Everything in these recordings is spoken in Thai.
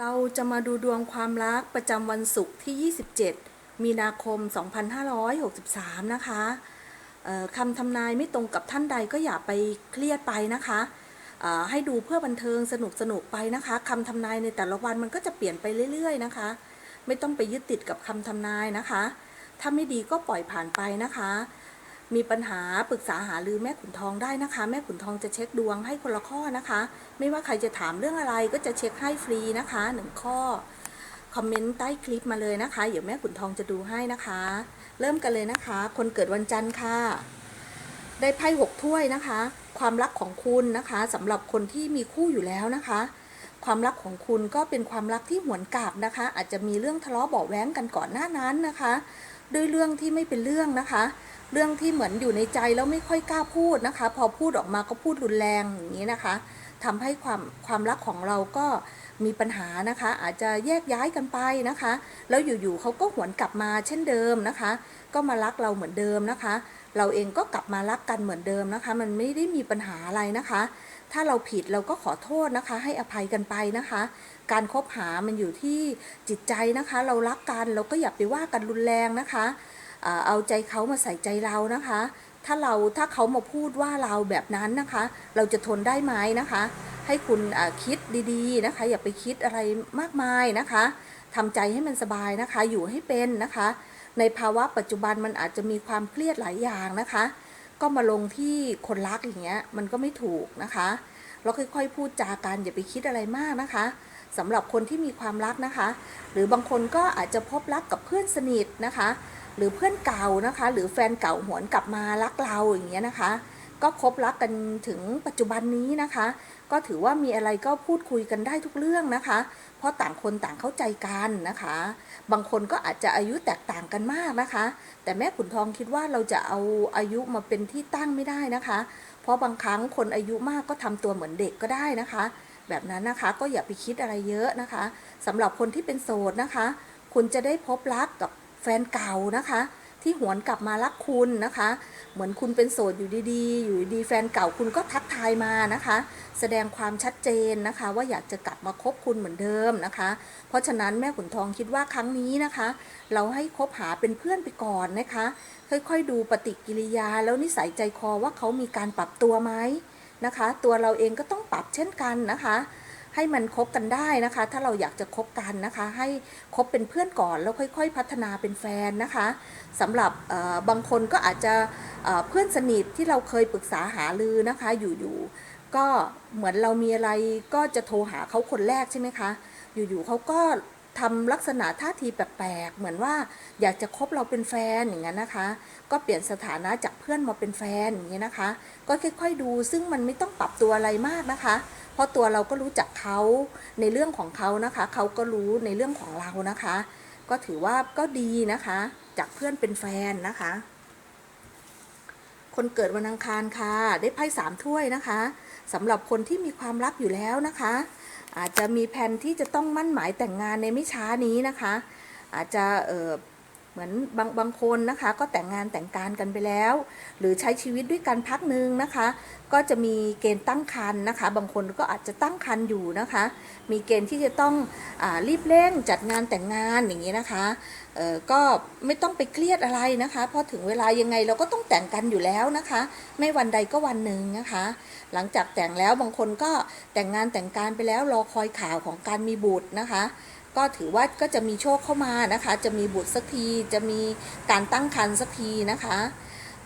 เราจะมาดูดวงความรักประจำวันศุกร์ที่ 27 มีนาคม 2563 นะคะคำทำนายไม่ตรงกับท่านใดก็อย่าไปเครียดไปนะคะให้ดูเพื่อบันเทิงสนุกสนุกไปนะคะคำทำนายในแต่ละวันมันก็จะเปลี่ยนไปเรื่อยๆนะคะ ไม่ต้องไปยึดติดกับคำทำนายนะคะ ถ้าไม่ดีก็ปล่อยผ่านไปนะคะ มีปัญหาปรึกษาหารือแม่ขุนทองได้นะคะ แม่ขุนทองจะเช็คดวงให้คนละข้อนะคะ ไม่ว่าใครจะถามเรื่องอะไรก็จะเช็คให้ฟรีนะคะหนึ่งข้อคอมเมนต์ใต้คลิปมาเลยนะคะ เดี๋ยวแม่ขุนทองจะดูให้นะคะ เริ่มกันเลยนะคะ คนเกิดวันจันทร์ค่ะ ได้ไพ่หกถ้วยนะคะ ความรักของคุณนะคะสำหรับคนที่มีคู่อยู่แล้วนะคะ ความรักของคุณก็เป็นความรักที่หวนกลับนะคะ อาจจะมีเรื่องทะเลาะเบาแว้งกันก่อนหน้านั้นนะคะ ด้วยเรื่องที่ไม่เป็นเรื่องนะคะ เรื่องที่เหมือนอยู่ในใจแล้วไม่ค่อยกล้าพูดนะคะ พอพูดออกมาก็พูดรุนแรงอย่างนี้นะคะทำให้ความความรักของเราก็มีปัญหานะคะ อาจจะแยกย้ายกันไปนะคะ แล้วอยู่ๆเขาก็หวนกลับมาเช่นเดิมนะคะ ก็มารักเราเหมือนเดิมนะคะ เราเองก็กลับมารักกันเหมือนเดิมนะคะ มันไม่ได้มีปัญหาอะไรนะคะ ถ้าเราผิดเราก็ขอโทษนะคะ ให้อภัยกันไปนะคะ การคบหามันอยู่ที่จิตใจนะคะ เรารักกันเราก็อย่าไปว่ากันรุนแรงนะคะเอาใจเขามาใส่ใจเรานะคะ ถ้าเราถ้าเขามาพูดว่าเราแบบนั้นนะคะ เราจะทนได้ไหมนะคะ ให้คุณคิดดีๆนะคะ อย่าไปคิดอะไรมากมายนะคะทำใจให้มันสบายนะคะ อยู่ให้เป็นนะคะ ในภาวะปัจจุบันมันอาจจะมีความเครียดหลายอย่างนะคะ ก็มาลงที่คนรักอย่างเงี้ยมันก็ไม่ถูกนะคะเราค่อยๆ พูดจากันอย่าไปคิดอะไรมากนะคะสำหรับคนที่มีความรักนะคะ หรือบางคนก็อาจจะพบรักกับเพื่อนสนิทนะคะ หรือเพื่อนเก่านะคะ หรือแฟนเก่าหวนกลับมารักเราอย่างเงี้ยนะคะ ก็คบรักกันถึงปัจจุบันนี้นะคะ ก็ถือว่ามีอะไรก็พูดคุยกันได้ทุกเรื่องนะคะ เพราะต่างคนต่างเข้าใจกันนะคะ บางคนก็อาจจะอายุแตกต่างกันมากนะคะ แต่แม่ขุนทองคิดว่าเราจะเอาอายุมาเป็นที่ตั้งไม่ได้นะคะ เพราะบางครั้งคนอายุมากก็ทำตัวเหมือนเด็กก็ได้นะคะ แบบนั้นนะคะก็อย่าไปคิดอะไรเยอะนะคะสำหรับคนที่เป็นโสดนะคะ คุณจะได้พบรักกับแฟนเก่านะคะ ที่หวนกลับมารักคุณนะคะ เหมือนคุณเป็นโสดอยู่ดีๆ อยู่ดีแฟนเก่าคุณก็ทักทายมานะคะ แสดงความชัดเจนนะคะ ว่าอยากจะกลับมาคบคุณเหมือนเดิมนะคะ เพราะฉะนั้นแม่ขุนทองคิดว่าครั้งนี้นะคะ เราให้คบหาเป็นเพื่อนไปก่อนนะคะ ค่อยๆดูปฏิกิริยาแล้วนิสัยใจคอว่าเขามีการปรับตัวไหมนะคะ ตัวเราเองก็ต้องปรับเช่นกันนะคะ ให้มันคบกันได้นะคะ ถ้าเราอยากจะคบกันนะคะ ให้คบเป็นเพื่อนก่อนแล้วค่อย ๆ พัฒนาเป็นแฟนนะคะสำหรับเอ่อบางคนก็อาจจะเอ่อเพื่อนสนิทที่เราเคยปรึกษาหารือนะคะอยู่ๆก็เหมือนเรามีอะไรก็จะโทรหาเขาคนแรกใช่ไหมคะ อยู่ๆเขาก็ทำลักษณะท่าทีแปลกๆ เหมือนว่าอยากจะคบเราเป็นแฟนอย่างนั้นนะคะ ก็เปลี่ยนสถานะจากเพื่อนมาเป็นแฟนอย่างนี้นะคะ ก็ค่อยๆดูซึ่งมันไม่ต้องปรับตัวอะไรมากนะคะ ราะตัวเราก็รู้จักเขาในเรื่องของเขานะคะ เขาก็รู้ในเรื่องของเรานะคะ ก็ถือว่าก็ดีนะคะ จากเพื่อนเป็นแฟนนะคะ คนเกิดวันอังคารค่ะ ได้ไพ่สามถ้วยนะคะสำหรับคนที่มีความรักอยู่แล้วนะคะ อาจจะมีแผนที่จะต้องมั่นหมายแต่งงานในไม่ช้านี้นะคะ อาจจะเออ มือนบางบางคนนะคะ ก็แต่งงานแต่งการกันไปแล้ว หรือใช้ชีวิตด้วยกันพักหนึ่งนะคะ ก็จะมีเกณฑ์ตั้งครรภ์นะคะ บางคนก็อาจจะตั้งครรภ์อยู่นะคะ มีเกณฑ์ที่จะต้องอรีบเร่งจัดงานแต่งงานอย่างนี้นะคะก็ไม่ต้องไปเครียดอะไรนะคะพราะถึงเวลายังไงเราก็ต้องแต่งกันอยู่แล้วนะคะ ไม่วันใดก็วันหนึ่งนะคะ หลังจากแต่งแล้วบางคนก็แต่งงานแต่งการไปแล้วรอคอยข่าวของการมีบุตรนะคะ ก็ถือว่าก็จะมีโชคเข้ามานะคะ จะมีบุตรสักที จะมีการตั้งครรภ์สักทีนะคะ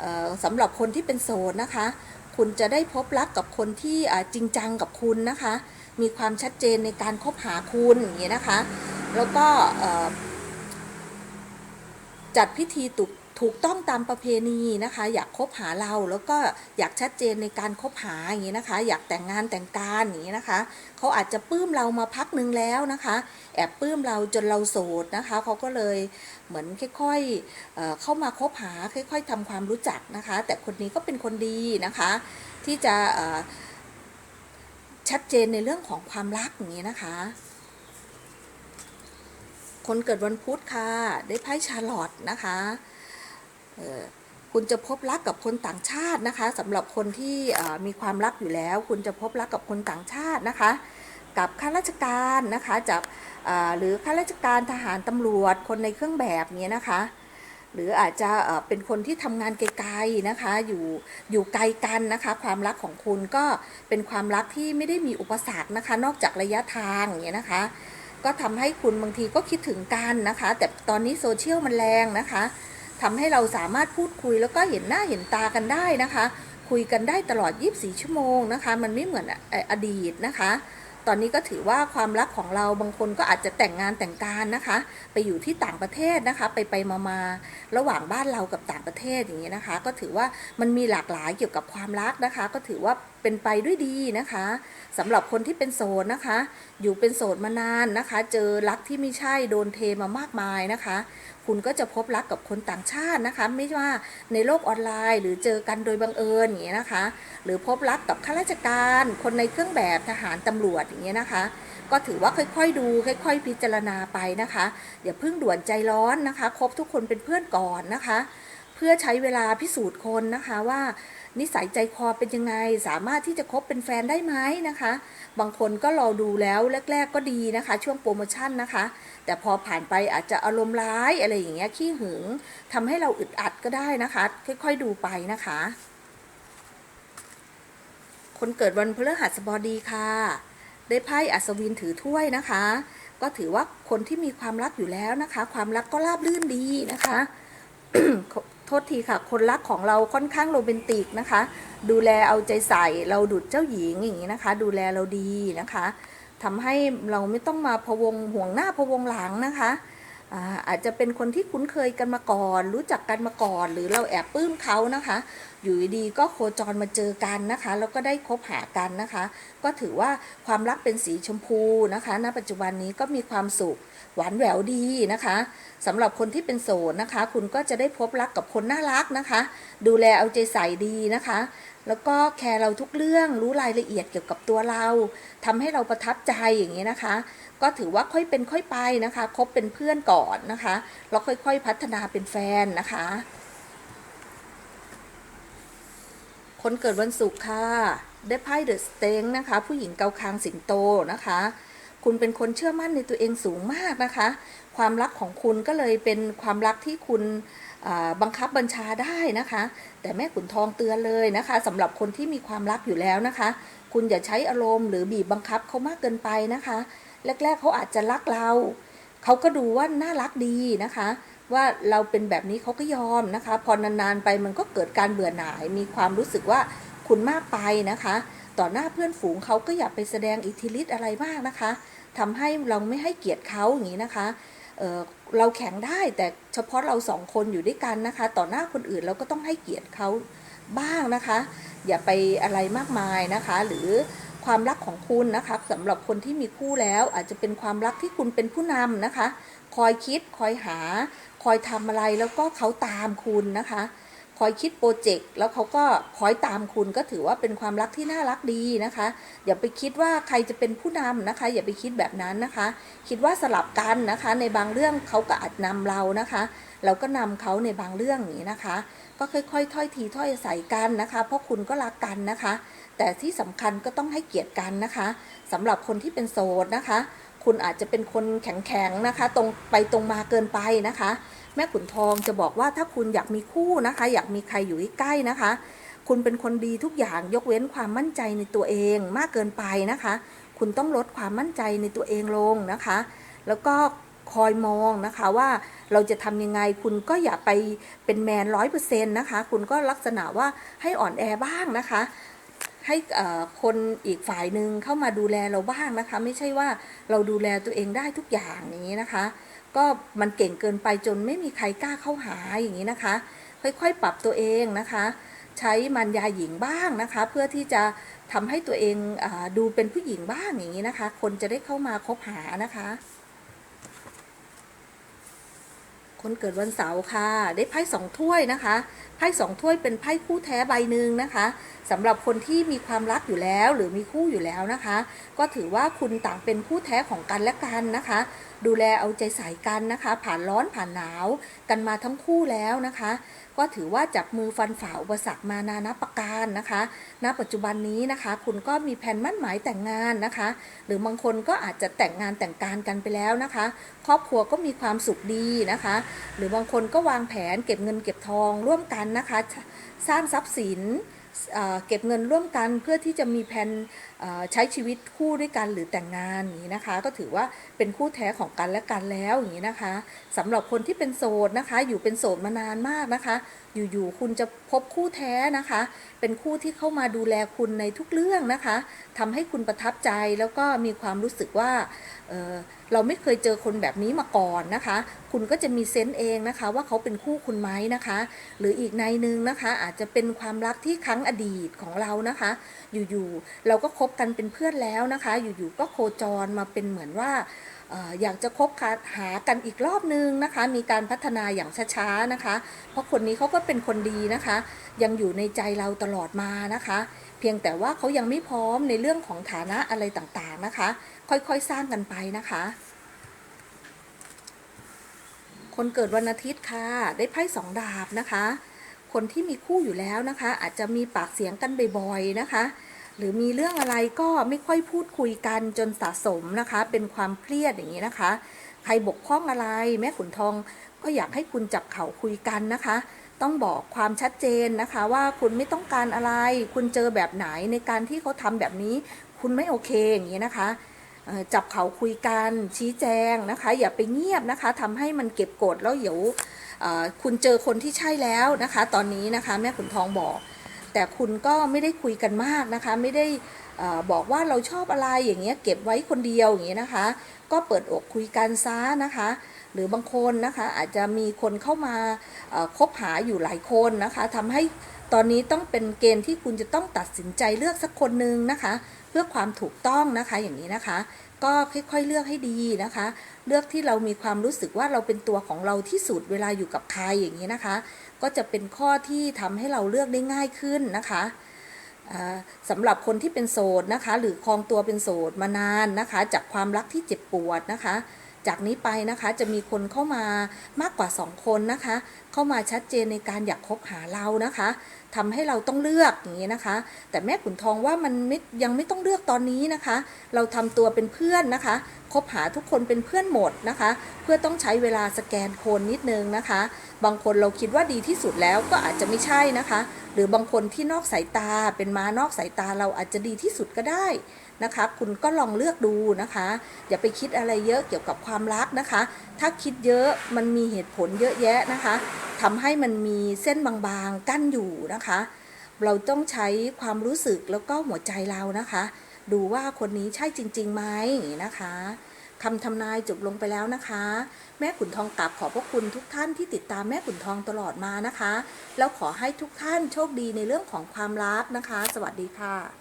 เอ่อสำหรับคนที่เป็นโสดนะคะ คุณจะได้พบรักกับคนที่จริงจังกับคุณนะคะ มีความชัดเจนในการคบหาคุณอย่างนี้นะคะ แล้วก็จัดพิธีตุก ถูกต้องตามประเพณีนะคะ อยากคบหาเราแล้วก็อยากชัดเจนในการคบหาอย่างนี้นะคะ อยากแต่งงานแต่งการอย่างนี้นะคะเขาอาจจะปลื้มเรามาพักหนึ่งแล้วนะคะ แอบปลื้มเราจนเราโสดนะคะเขาก็เลยเหมือนค่อยๆเเข้ามาคบหาค่อย ๆทำความรู้จักนะคะ แต่คนนี้ก็เป็นคนดีนะคะ ที่จะชัดเจนในเรื่องของความรักอย่างนี้นะคะคนเกิดวันพุธค่ะ ได้ไพ่ชาร์ลอตนะคะ คุณจะพบรักกับคนต่างชาตินะคะสำหรับคนที่มีความรักอยู่แล้ว คุณจะพบรักกับคนต่างชาตินะคะ กับข้าราชการนะคะจากหรือข้าราชการทหารตำรวจคนในเครื่องแบบเนี้ยนะคะ หรืออาจจะเอ่อเป็นคนที่ทำงานไกลๆนะคะ อยู่อยู่ไกลกันนะคะ ความรักของคุณก็เป็นความรักที่ไม่ได้มีอุปสรรคนะคะ นอกจากระยะทางอย่างเงี้ยนะคะ ก็ทำให้คุณบางทีก็คิดถึงกันนะคะ แต่ตอนนี้โซเชียลมันแรงนะคะ ทำให้เราสามารถพูดคุยแล้วก็เห็นหน้าเห็นตากันได้นะคะ คุยกันได้ตลอด 24 ชั่วโมงนะคะ มันไม่เหมือนออดีตนะคะ ตอนนี้ก็ถือว่าความรักของเราบางคนก็อาจจะแต่งงานแต่งการนะคะ ไปอยู่ที่ต่างประเทศนะคะ ไปไปมามาระหว่างบ้านเรากับต่างประเทศอย่างนี้ยนะคะ ก็ถือว่ามันมีหลากหลายเกี่ยวกับความรักนะคะ ก็ถือว่า เป็นไปด้วยดีนะคะสำหรับคนที่เป็นโสดนะคะ อยู่เป็นโสดมานานนะคะ เจอรักที่ไม่ใช่โดนเทมามากมายนะคะ คุณก็จะพบรักกับคนต่างชาตินะคะ ไม่ว่าในโลกออนไลน์ หรือเจอกันโดยบังเอิญอย่างเงี้ยนะคะ หรือพบรักกับข้าราชการ คนในเครื่องแบบทหารตำรวจอย่างเงี้ยนะคะ ก็ถือว่าค่อยๆ ดู ค่อย ๆ พิจารณาไปนะคะอย่าเพิ่งด่วนใจร้อนนะคะคบทุกคนเป็นเพื่อนก่อนนะคะ เพื่อใช้เวลาพิสูจน์คนนะคะว่า นิสัยใจคอเป็นยังไง สามารถที่จะคบเป็นแฟนได้ไหมนะคะ บางคนก็รอดูแล้วแรก ๆ ก็ดีนะคะ ช่วงโปรโมชั่นนะคะ แต่พอผ่านไปอาจจะอารมณ์ร้ายอะไรอย่างเงี้ยขี้หึงทำให้เราอึดอัดก็ได้นะคะ ค่อยๆดูไปนะคะ คนเกิดวันพฤหัสบดีค่ะ ได้ไพ่อัศวินถือถ้วยนะคะ ก็ถือว่าคนที่มีความรักอยู่แล้วนะคะ ความรักก็ราบรื่นดีนะคะ ษทีค่ะ คนรักของเราค่อนข้างโรแมนติกนะคะ ดูแลเอาใจใส่เราดุดเจ้าหญิงอย่างนี้นะคะ ดูแลเราดีนะคะทำให้เราไม่ต้องมาพวงห่วงหน้าพวงหลังนะคะอาอาจจะเป็นคนที่คุ้นเคยกันมาก่อน รู้จักกันมาก่อน หรือเราแอบปลื้มเขานะคะ อยู่ดีๆก็โคจรมาเจอกันนะคะ แล้วก็ได้คบหากันนะคะ ก็ถือว่าความรักเป็นสีชมพูนะคะณปัจจุบันนี้ก็มีความสุขหวานแหววดีนะคะสำหรับคนที่เป็นโสดนะคะ คุณก็จะได้พบรักกับคนน่ารักนะคะ ดูแลเอาใจใส่ดีนะคะ แล้วก็แคร์เราทุกเรื่องรู้รายละเอียดเกี่ยวกับตัวเราทำให้เราประทับใจอย่างนี้นะคะ ก็ถือว่าค่อยเป็นค่อยไปนะคะคบเป็นเพื่อนก่อนนะคะแล้วค่อยๆพัฒนาเป็นแฟนนะคะ คนเกิดวันศุกร์ค่ะ ได้ไพ่เดอะสเต็งนะคะ ผู้หญิงเกาคางสิงโตนะคะ คุณเป็นคนเชื่อมั่นในตัวเองสูงมากนะคะ ความรักของคุณก็เลยเป็นความรักที่คุณบังคับบัญชาได้นะคะ แต่แม่ขุนทองเตือนเลยนะคะสำหรับคนที่มีความรักอยู่แล้วนะคะ คุณอย่าใช้อารมณ์หรือบีบบังคับเขามากเกินไปนะคะ แรกๆเขาอาจจะรักเรา เขาก็ดูว่าน่ารักดีนะคะ ว่าเราเป็นแบบนี้เขาก็ยอมนะคะ พอนานๆไปมันก็เกิดการเบื่อหน่าย มีความรู้สึกว่าคุณมากไปนะคะ ต่อหน้าเพื่อนฝูงเขาก็อย่าไปแสดงอิทธิฤทธิ์อะไรมากนะคะทำให้เราไม่ให้เกียรติเขาอย่างนี้นะคะเเราแข็งได้แต่เฉพาะเราสองคนอยู่ด้วยกันนะคะ ต่อหน้าคนอื่นเราก็ต้องให้เกียรติเขาบ้างนะคะ อย่าไปอะไรมากมายนะคะ หรือ ความรักของคุณนะคะสำหรับคนที่มีคู่แล้วอาจจะเป็นความรักที่คุณเป็นผู้นำนะคะ คอยคิดคอยหา คอยทำอะไรแล้วก็เขาตามคุณนะคะ คอยคิดโปรเจกต์แล้วเขาก็คอยตามคุณก็ถือว่าเป็นความรักที่น่ารักดีนะคะอย่าไปคิดว่าใครจะเป็นผู้นำนะคะ อย่าไปคิดแบบนั้นนะคะ คิดว่าสลับกันนะคะ ในบางเรื่องเขาก็อาจนำเรานะคะ เราก็นำเขาในบางเรื่องอย่างนี้นะคะ ก็ค่อยๆ ถ้อยทีถ้อยอาศัยกันนะคะ เพราะคุณก็รักกันนะคะ แต่ที่สำคัญก็ต้องให้เกียรติกันนะคะสำหรับคนที่เป็นโสดนะคะ คุณอาจจะเป็นคนแข็งๆนะคะ ตรงไปตรงมาเกินไปนะคะ แม่ขุนทองจะบอกว่าถ้าคุณอยากมีคู่นะคะ อยากมีใครอยู่ใกล้นะคะ คุณเป็นคนดีทุกอย่างยกเว้นความมั่นใจในตัวเองมากเกินไปนะคะ คุณต้องลดความมั่นใจในตัวเองลงนะคะ แล้วก็คอยมองนะคะว่าเราจะทำยังไงคุณก็อย่าไปเป็นแมนร้อยเปอร์เซ็นต์นะคะ คุณก็ลักษณะว่าให้อ่อนแอบ้างนะคะ ให้คนอีกฝ่ายหนึ่งเข้ามาดูแลเราบ้างนะคะ ไม่ใช่ว่าเราดูแลตัวเองได้ทุกอย่างอย่างนี้นะคะ ก็มันเก่งเกินไปจนไม่มีใครกล้าเข้าหาอย่างนี้นะคะ ค่อยๆปรับตัวเองนะคะ ใช้มันยาหญิงบ้างนะคะ เพื่อที่จะทำให้ตัวเองอดูเป็นผู้หญิงบ้างอย่างนี้นะคะ คนจะได้เข้ามาคบหานะคะ คนเกิดวันเสาร์ค่ะ ได้ไพ่สองถ้วยนะคะ ไพ่สองถ้วยเป็นไพ่คู่แท้ใบหนึ่งนะคะสำหรับคนที่มีความรักอยู่แล้วหรือมีคู่อยู่แล้วนะคะ ก็ถือว่าคุณต่างเป็นคู่แท้ของกันและกันนะคะดูแลเอาใจใส่กันนะคะ ผ่านร้อนผ่านหนาวกันมาทั้งคู่แล้วนะคะ ก็ถือว่าจับมือฟันฝ่าอุปสรรคมานานับประการนะคะ ณ ปัจจุบันนี้นะคะ คุณก็มีแผนมั่นหมายแต่งงานนะคะ หรือบางคนก็อาจจะแต่งงานแต่งการกันไปแล้วนะคะ ครอบครัวก็มีความสุขดีนะคะ หรือบางคนก็วางแผนเก็บเงินเก็บทองร่วมกันนะคะ สร้างทรัพย์สินเเก็บเงินร่วมกันเพื่อที่จะมีแผนใช้ชีวิตคู่ด้วยกันหรือแต่งงานอย่างนี้นะคะ ก็ถือว่าเป็นคู่แท้ของกันและกันแล้วอย่างนี้นะคะสำหรับคนที่เป็นโสดนะคะ อยู่เป็นโสดมานานมากนะคะ อยู่ๆคุณจะพบคู่แท้นะคะ เป็นคู่ที่เข้ามาดูแลคุณในทุกเรื่องนะคะทำให้คุณประทับใจแล้วก็มีความรู้สึกว่าเออเราไม่เคยเจอคนแบบนี้มาก่อนนะคะ คุณก็จะมีเซนส์เองนะคะ ว่าเขาเป็นคู่คุณไหมนะคะ หรืออีกในนึงนะคะ อาจจะเป็นความรักที่ครั้งอดีตของเรานะคะ อยู่ๆเราก็คบบกันเป็นเพื่อนแล้วนะคะ อยู่ๆก็โคจรมาเป็นเหมือนว่าเอ่ออยากจะคบหากันอีกรอบนึงนะคะ มีการพัฒนาอย่างช้าๆนะคะ เพราะคนนี้เขาก็เป็นคนดีนะคะ ยังอยู่ในใจเราตลอดมานะคะ เพียงแต่ว่าเขายังไม่พร้อมในเรื่องของฐานะอะไรต่างๆนะคะ ค่อยๆสร้างกันไปนะคะ คนเกิดวันอาทิตย์ค่ะ ได้ไพ่สองดาบนะคะ คนที่มีคู่อยู่แล้วนะคะ อาจจะมีปากเสียงกันบ่อยๆนะคะ หรือมีเรื่องอะไรก็ไม่ค่อยพูดคุยกันจนสะสมนะคะ เป็นความเครียดอย่างนี้นะคะ ใครบกพร่องอะไร แม่ขุนทองก็อยากให้คุณจับเข่าคุยกันนะคะ ต้องบอกความชัดเจนนะคะ ว่าคุณไม่ต้องการอะไร คุณเจอแบบไหนในการที่เขาทำแบบนี้ คุณไม่โอเคอย่างนี้นะคะจับเขาคุยกันชี้แจงนะคะ อย่าไปเงียบนะคะทำให้มันเก็บกดแล้วเดี๋ยวเอ่อคุณเจอคนที่ใช่แล้วนะคะ ตอนนี้นะคะ แม่ขุนทองบอก แต่คุณก็ไม่ได้คุยกันมากนะคะ ไม่ได้อบอกว่าเราชอบอะไรอย่างเงี้ยเก็บไว้คนเดียวอย่างเงี้ยนะคะ ก็เปิดอกคุยกันซะนะคะ หรือบางคนนะคะอาจจะมีคนเข้ามาคบหาอยู่หลายคนนะคะทำให้ตอนนี้ต้องเป็นเกณฑ์ที่คุณจะต้องตัดสินใจเลือกสักคนหนึ่งนะคะ เพื่อความถูกต้องนะคะอย่างนี้นะคะ ก็ค่อยๆเลือกให้ดีนะคะ เลือกที่เรามีความรู้สึกว่าเราเป็นตัวของเราที่สุดเวลาอยู่กับใครอย่างนี้นะคะ ก็จะเป็นข้อที่ทำให้เราเลือกได้ง่ายขึ้นนะคะอ่าสำหรับคนที่เป็นโสดนะคะ หรือคลองตัวเป็นโสดมานานนะคะ จากความรักที่เจ็บปวดนะคะ จากนี้ไปนะคะจะมีคนเข้ามามากกว่า 2 คนนะคะ เข้ามาชัดเจนในการอยากคบหาเรานะคะทำให้เราต้องเลือกอย่างนี้นะคะ แต่แม่ขุนทองว่ามันไม่ยังไม่ต้องเลือกตอนนี้นะคะ เราทำตัวเป็นเพื่อนนะคะคบหาทุกคนเป็นเพื่อนหมดนะคะ เพื่อต้องใช้เวลาสแกนคนนิดนึงนะคะ บางคนเราคิดว่าดีที่สุดแล้วก็อาจจะไม่ใช่นะคะ หรือบางคนที่นอกสายตาเป็นม้านอกสายตาเราอาจจะดีที่สุดก็ได้ นะคะ คุณก็ลองเลือกดูนะคะ อย่าไปคิดอะไรเยอะเกี่ยวกับความรักนะคะ ถ้าคิดเยอะมันมีเหตุผลเยอะแยะนะคะทำให้มันมีเส้นบางๆกั้นอยู่นะคะ เราต้องใช้ความรู้สึกแล้วก็หัวใจเรานะคะ ดูว่าคนนี้ใช่จริงๆไหมอย่างนี้นะคะคำทำนายจบลงไปแล้วนะคะ แม่ขุนทองกลับขอบพระคุณทุกท่านที่ติดตามแม่ขุนทองตลอดมานะคะ แล้วขอให้ทุกท่านโชคดีในเรื่องของความรักนะคะ สวัสดีค่ะ